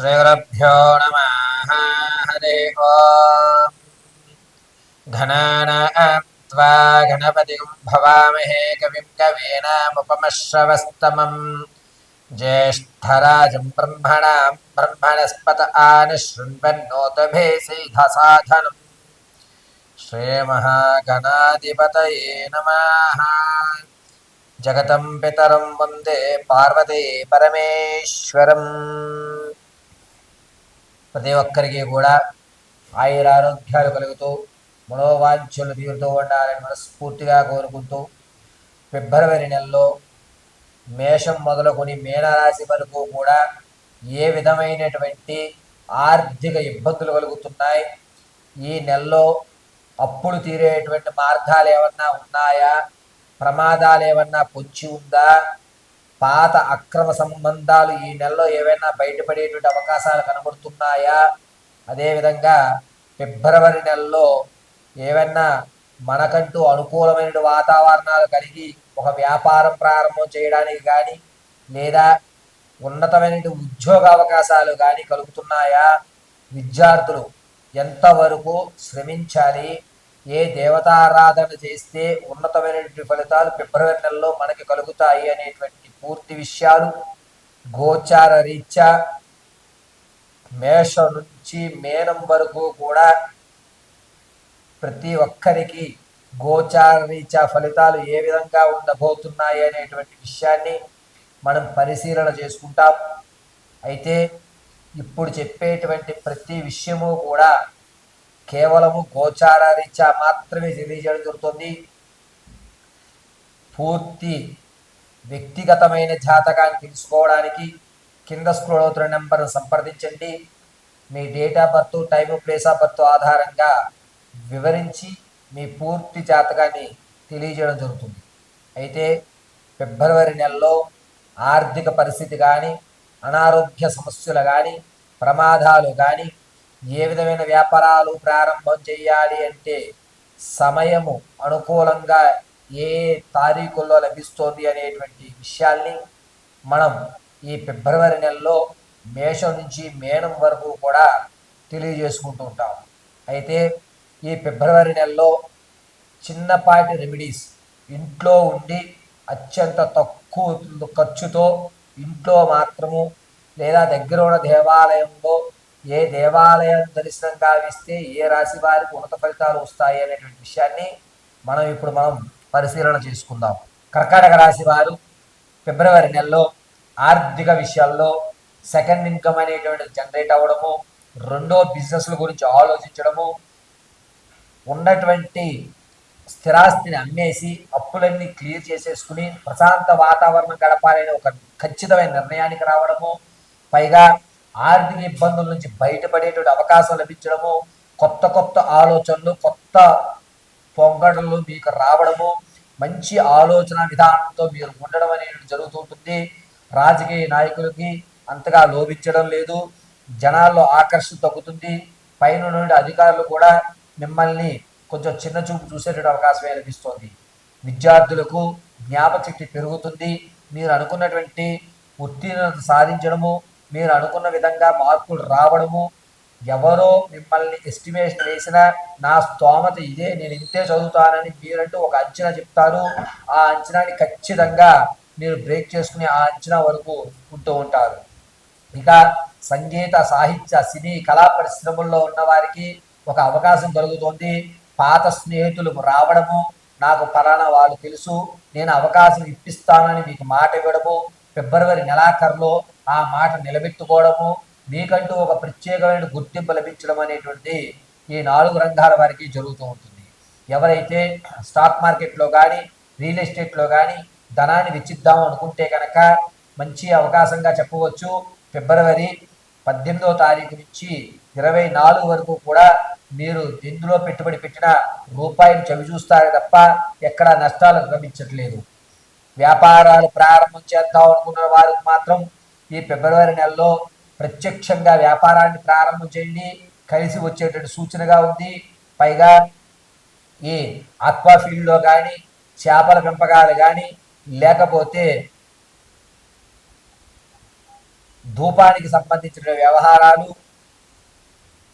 श्रीगुरुभ्यो नमः हरि ओम् घनानां त्वा गणपतिं भवामहे कविं कवीनामुपमश्रवस्तमम् ज्येष्ठराजं ब्रह्मणां ब्रह्मणस्पत आनिशृण्वन्नोतभेसीधसाधनम् श्रीमहागणाधिपतये नमः जगतं पितरं वन्दे पार्वती परमेश्वरम् ప్రతి ఒక్కరికి కూడా ఆయురారోగ్యాలు కలుగుతూ మనోవాంఛలు తీరుతూ ఉండాలని మనస్ఫూర్తిగా కోరుకుంటూ ఫిబ్రవరి నెలలో మేషం మొదలుకొని మీనరాశి వరకు కూడా ఏ విధమైనటువంటి ఆర్థిక ఇబ్బందులు కలుగుతున్నాయి ఈ నెలలో అప్పులు తీరేటువంటి మార్గాలు ఏమన్నా ఉన్నాయా ప్రమాదాలు ఏమన్నా పొంచి ఉందా పాత అక్రమ సంబంధాలు ఈ నెలలో ఏవైనా బయటపడేటువంటి అవకాశాలు కనబడుతున్నాయా? అదేవిధంగా ఫిబ్రవరి నెలలో ఏవైనా మనకంటూ అనుకూలమైన వాతావరణాలు కలిగి ఒక వ్యాపారం ప్రారంభం చేయడానికి కానీ లేదా ఉన్నతమైన ఉద్యోగ అవకాశాలు కానీ కలుగుతున్నాయా? విద్యార్థులు ఎంతవరకు శ్రమించాలి? ఏ దేవతారాధన చేస్తే ఉన్నతమైనటువంటి ఫలితాలు ఫిబ్రవరి నెలలో మనకి కలుగుతాయి అనేటువంటి పూర్తి విషయాలు గోచార రీత్యా మేష నుంచి మేనం వరకు కూడా ప్రతి ఒక్కరికి గోచార రీత్యా ఫలితాలు ఏ విధంగా ఉండబోతున్నాయి అనేటువంటి విషయాన్ని మనం పరిశీలన చేసుకుంటాం. అయితే ఇప్పుడు చెప్పేటువంటి ప్రతి విషయము కూడా కేవలము గోచార రీత్యా మాత్రమే తెలియజేయడం జరుగుతుంది. పూర్తి వ్యక్తిగతమైన జాతకాన్ని తెలుసుకోవడానికి కింద స్క్రోల్ అవుతున్న నెంబర్ను సంప్రదించండి. మీ date of birth time place of birth ఆధారంగా వివరించి మీ పూర్తి జాతకాన్ని తెలియజేయడం జరుగుతుంది. అయితే ఫిబ్రవరి నెలలో ఆర్థిక పరిస్థితి కానీ అనారోగ్య సమస్యలు కానీ ప్రమాదాలు కానీ ఏ విధమైన వ్యాపారాలు ప్రారంభం చేయాలి అంటే సమయము అనుకూలంగా ఏ తారీఖుల్లో లభిస్తోంది అనేటువంటి విషయాల్ని మనం ఈ ఫిబ్రవరి నెలలో మేషం నుంచి మేనం వరకు కూడా తెలియజేసుకుంటూ ఉంటాం. అయితే ఈ ఫిబ్రవరి నెలలో చిన్నపాటి రెమెడీస్ ఇంట్లో ఉండి అత్యంత తక్కువ ఖర్చుతో ఇంట్లో మాత్రము లేదా దగ్గర ఉన్న దేవాలయంలో ఏ దేవాలయం దర్శనం గావిస్తే ఏ రాశి వారికి ఉన్నత ఫలితాలు వస్తాయి అనేటువంటి విషయాన్ని మనం ఇప్పుడు మనం పరిశీలన చేసుకుందాం. కర్కాటక రాశి వారు ఫిబ్రవరి నెలలో ఆర్థిక విషయాల్లో సెకండ్ ఇన్కమ్ అనేటువంటిది జనరేట్ అవ్వడము రెండో బిజినెస్ల గురించి ఆలోచించడము ఉన్నటువంటి స్థిరాస్తిని అమ్మేసి అప్పులన్నీ క్లియర్ చేసేసుకుని ప్రశాంత వాతావరణం గడపాలనే ఒక ఖచ్చితమైన నిర్ణయానికి రావడము పైగా ఆర్థిక ఇబ్బందుల నుంచి బయటపడేటువంటి అవకాశం లభించడము కొత్త కొత్త ఆలోచనలు కొత్త పొంగడలు మీకు రావడము మంచి ఆలోచన విధానంతో మీరు ఉండడం అనేది జరుగుతుంటుంది రాజకీయ నాయకులకి అంతగా లోభించడం లేదు. జనాల్లో ఆకర్షణ తగ్గుతుంది. పైన అధికారులు కూడా మిమ్మల్ని కొంచెం చిన్న చూపు చూసేటువంటి అవకాశమే లభిస్తోంది. విద్యార్థులకు జ్ఞాపశక్తి పెరుగుతుంది. మీరు అనుకున్నటువంటి ఉత్తీర్ణత సాధించడము మీరు అనుకున్న విధంగా మార్పులు రావడము ఎవరో మిమ్మల్ని ఎస్టిమేషన్ వేసినా నా స్తోమత ఇదే నేను ఇంతే చదువుతానని మీరంటూ ఒక అంచనా చెప్తారు. ఆ అంచనాని ఖచ్చితంగా మీరు బ్రేక్ చేసుకుని ఆ అంచనా వరకు ఉంటూ ఉంటారు. ఇక సంగీత సాహిత్య సినీ కళా పరిశ్రమల్లో ఉన్న వారికి ఒక అవకాశం కలుగుతుంది పాత స్నేహితులు రావడము నాకు పలానా వాళ్ళు తెలుసు. నేను అవకాశం ఇప్పిస్తానని మీకు మాట ఇవ్వడము. ఫిబ్రవరి నెలాఖరులో ఆ మాట నిలబెట్టుకోవడము మీకంటూ ఒక ప్రత్యేకమైన గుర్తింపు లభించడం అనేటువంటిది ఈ నాలుగు రంగాల వారికి జరుగుతూ ఉంటుంది. ఎవరైతే స్టాక్ మార్కెట్లో కానీ రియల్ ఎస్టేట్లో కానీ ధనాన్ని వెచ్చిద్దాం అనుకుంటే కనుక మంచి అవకాశంగా చెప్పవచ్చు. ఫిబ్రవరి పద్దెనిమిదవ తారీఖు నుంచి ఇరవై నాలుగు వరకు కూడా మీరు ఎందులో పెట్టుబడి పెట్టిన రూపాయిని చవి చూస్తారు తప్ప ఎక్కడ నష్టాలు లభించట్లేదు. వ్యాపారాలు ప్రారంభం చేద్దాం అనుకున్న వారికి మాత్రం ఈ ఫిబ్రవరి నెలలో ప్రత్యక్షంగా వ్యాపారాన్ని ప్రారంభం చేయండి. కలిసి వచ్చేటువంటి సూచనగా ఉంది. పైగా ఈ ఆక్వా ఫీల్డ్లో కానీ చేపల పెంపకాలు కానీ లేకపోతే ధూపానికి సంబంధించిన వ్యవహారాలు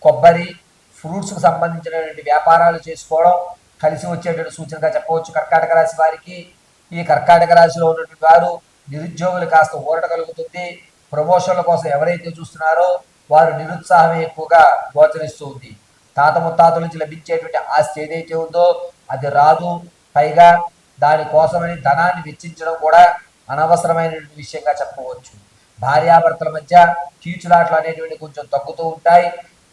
కొబ్బరి ఫ్రూట్స్కి సంబంధించినటువంటి వ్యాపారాలు చేసుకోవడం కలిసి వచ్చేటువంటి సూచనగా చెప్పవచ్చు కర్కాటక రాశి వారికి. ఈ కర్కాటక రాశిలో ఉన్నటువంటి వారు నిరుద్యోగులు కాస్త ఊరట కలుగుతుంది. ప్రమోషన్ల కోసం ఎవరైతే చూస్తున్నారో వారు నిరుత్సాహం ఎక్కువగా గోచరిస్తూ ఉంది. తాత ముత్తాతల నుంచి లభించేటువంటి ఆస్తి ఏదైతే ఉందో అది రాదు. పైగా దానికోసమని ధనాన్ని వెచ్చించడం కూడా అనవసరమైనటువంటి విషయంగా చెప్పవచ్చు. భార్యాభర్తల మధ్య కీచులాట్లు అనేటువంటి కొంచెం తగ్గుతూ ఉంటాయి.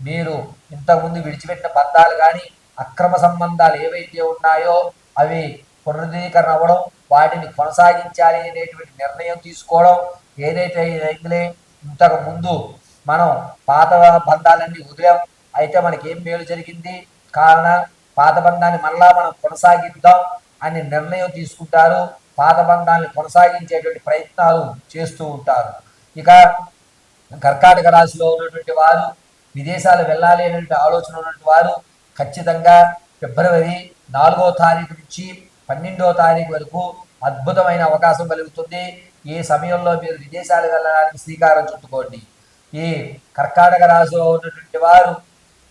మీరు ఇంతకుముందు విడిచిపెట్టిన బంధాలు కానీ అక్రమ సంబంధాలు ఏవైతే ఉన్నాయో అవి పునరుద్ధీకరణ అవ్వడం వాటిని కొనసాగించాలి అనేటువంటి నిర్ణయం తీసుకోవడం ఏదైతే అయిందిలే ఇంతకు ముందు మనం పాత బంధాలన్నీ వదిలాం అయితే మనకి ఏం మేలు జరిగింది? కారణ పాత బంధాన్ని మళ్ళా మనం కొనసాగిద్దాం అని నిర్ణయం తీసుకుంటారు. పాత బంధాన్ని కొనసాగించేటువంటి ప్రయత్నాలు చేస్తూ ఉంటారు. ఇక కర్కాటక రాశిలో ఉన్నటువంటి వారు విదేశాలు వెళ్ళాలి అనేటువంటి ఆలోచన ఉన్నటువంటి వారు ఖచ్చితంగా ఫిబ్రవరి నాలుగో తారీఖు నుంచి పన్నెండో తారీఖు వరకు అద్భుతమైన అవకాశం కలుగుతుంది. ఈ సమయంలో మీరు విదేశాలు వెళ్ళడానికి శ్రీకారం చుట్టుకోండి. ఈ కర్కాటక రాశిలో ఉన్నటువంటి వారు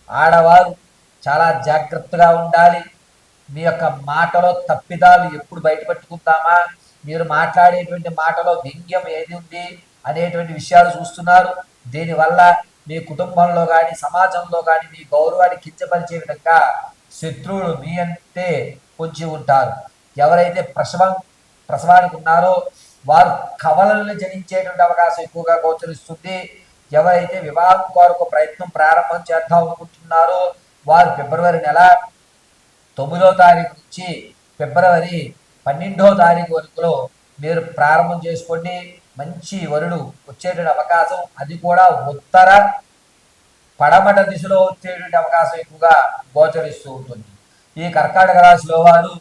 ఆడవారు చాలా జాగ్రత్తగా ఉండాలి. మీ యొక్క మాటలో తప్పిదాలు ఎప్పుడు బయటపెట్టుకుందామా మీరు మాట్లాడేటువంటి మాటలో వ్యంగ్యం ఏది ఉంది అనేటువంటి విషయాలు చూస్తున్నారు. దీనివల్ల మీ కుటుంబంలో కానీ సమాజంలో కానీ మీ గౌరవాన్ని కించపరిచే విధంగా శత్రువులు మీ అంతే పొంచి ఉంటారు. ఎవరైతే ప్రసవం ప్రసవానికి ఉన్నారో వారు కవలలను జనించేటువంటి అవకాశం ఎక్కువగా గోచరిస్తుంది. ఎవరైతే వివాహం కొరకు ప్రయత్నం ప్రారంభం చేద్దాం అనుకుంటున్నారో వారు ఫిబ్రవరి నెల తొమ్మిదో తారీఖు నుంచి ఫిబ్రవరి పన్నెండో తారీఖు వరకులో మీరు ప్రారంభం చేసుకోండి. మంచి వరుడు వచ్చేటువంటి అవకాశం అది కూడా ఉత్తర పడమట దిశలో వచ్చేటువంటి అవకాశం ఎక్కువగా గోచరిస్తూ ఉంటుంది. ఈ కర్కాటక రాశిలో వారు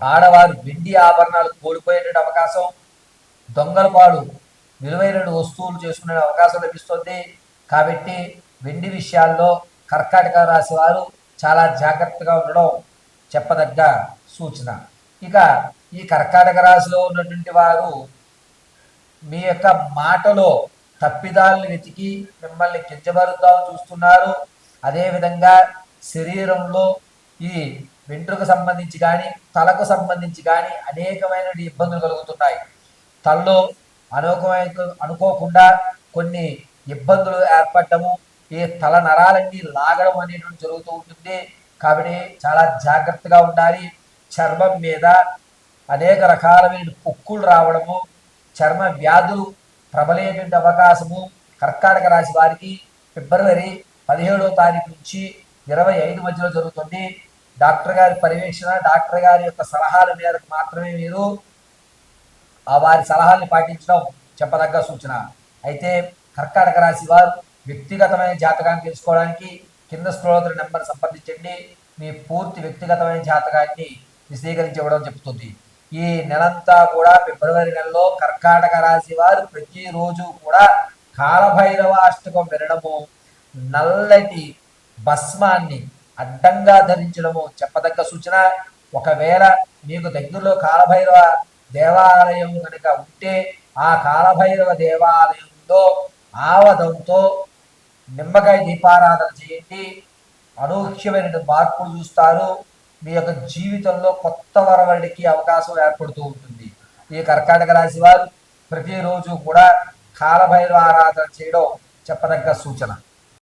ఆడవారు వెండి ఆభరణాలు కోల్పోయేటువంటి అవకాశం దొంగలపాడు విలువైన వస్తువులు చేసుకునే అవకాశం లభిస్తుంది. కాబట్టి వెండి విషయాల్లో కర్కాటక రాశి వారు చాలా జాగ్రత్తగా ఉండడం చెప్పదగ్గ సూచన. ఇక ఈ కర్కాటక రాశిలో ఉన్నటువంటి వారు మీ యొక్క మాటలో తప్పిదాలను వెతికి మిమ్మల్ని కించబరుద్దామని చూస్తున్నారు. అదేవిధంగా శరీరంలో ఈ వెంట్రుకు సంబంధించి కానీ తలకు సంబంధించి కానీ అనేకమైన ఇబ్బందులు కలుగుతున్నాయి. తలలో అనుకోమైన అనుకోకుండా కొన్ని ఇబ్బందులు ఏర్పడటము ఈ తల నరాలన్నీ లాగడం అనేటువంటి జరుగుతూ ఉంటుంది. కాబట్టి చాలా జాగ్రత్తగా ఉండాలి. చర్మం మీద అనేక రకాలమైన పొక్కులు రావడము చర్మ వ్యాధులు ప్రబలేటువంటి అవకాశము కర్కాటక రాశి వారికి ఫిబ్రవరి పదిహేడో తారీఖు నుంచి ఇరవై ఐదు మధ్యలో జరుగుతుంది. డాక్టర్ గారి పర్యవేక్షణ డాక్టర్ గారి యొక్క సలహాల మేరకు మాత్రమే మీరు ఆ వారి సలహాల్ని పాటించడం చెప్పదగ్గ సూచన. అయితే కర్కాటక రాశి వారు వ్యక్తిగతమైన జాతకాన్ని తెలుసుకోవడానికి కింద స్క్రోల్ నెంబర్ సంప్రదించండి. మీ పూర్తి వ్యక్తిగతమైన జాతకాన్ని విశదీకరించి ఇవ్వడం చెప్తుంది ఈ నెలంతా కూడా ఫిబ్రవరి నెలలో కర్కాటక రాశి వారు ప్రతిరోజు కూడా కాలభైరవ అష్టకం వినడము నల్లటి భస్మాన్ని అడ్డంగా ధరించడము చెప్పదగ్గ సూచన. ఒకవేళ మీకు దగ్గరలో కాలభైరవ దేవాలయం కనుక ఉంటే ఆ కాలభైరవ దేవాలయంలో ఆవదంతో నిమ్మకాయ దీపారాధన చేయండి. అనూహ్యమైన మార్పులు చూస్తారు. మీ యొక్క జీవితంలో కొత్త వరవడికి అవకాశం ఏర్పడుతూ ఉంటుంది. ఈ కర్కాటక రాశి వారు ప్రతిరోజు కూడా కాలభైరవ ఆరాధన చేయడం చెప్పదగ్గ సూచన.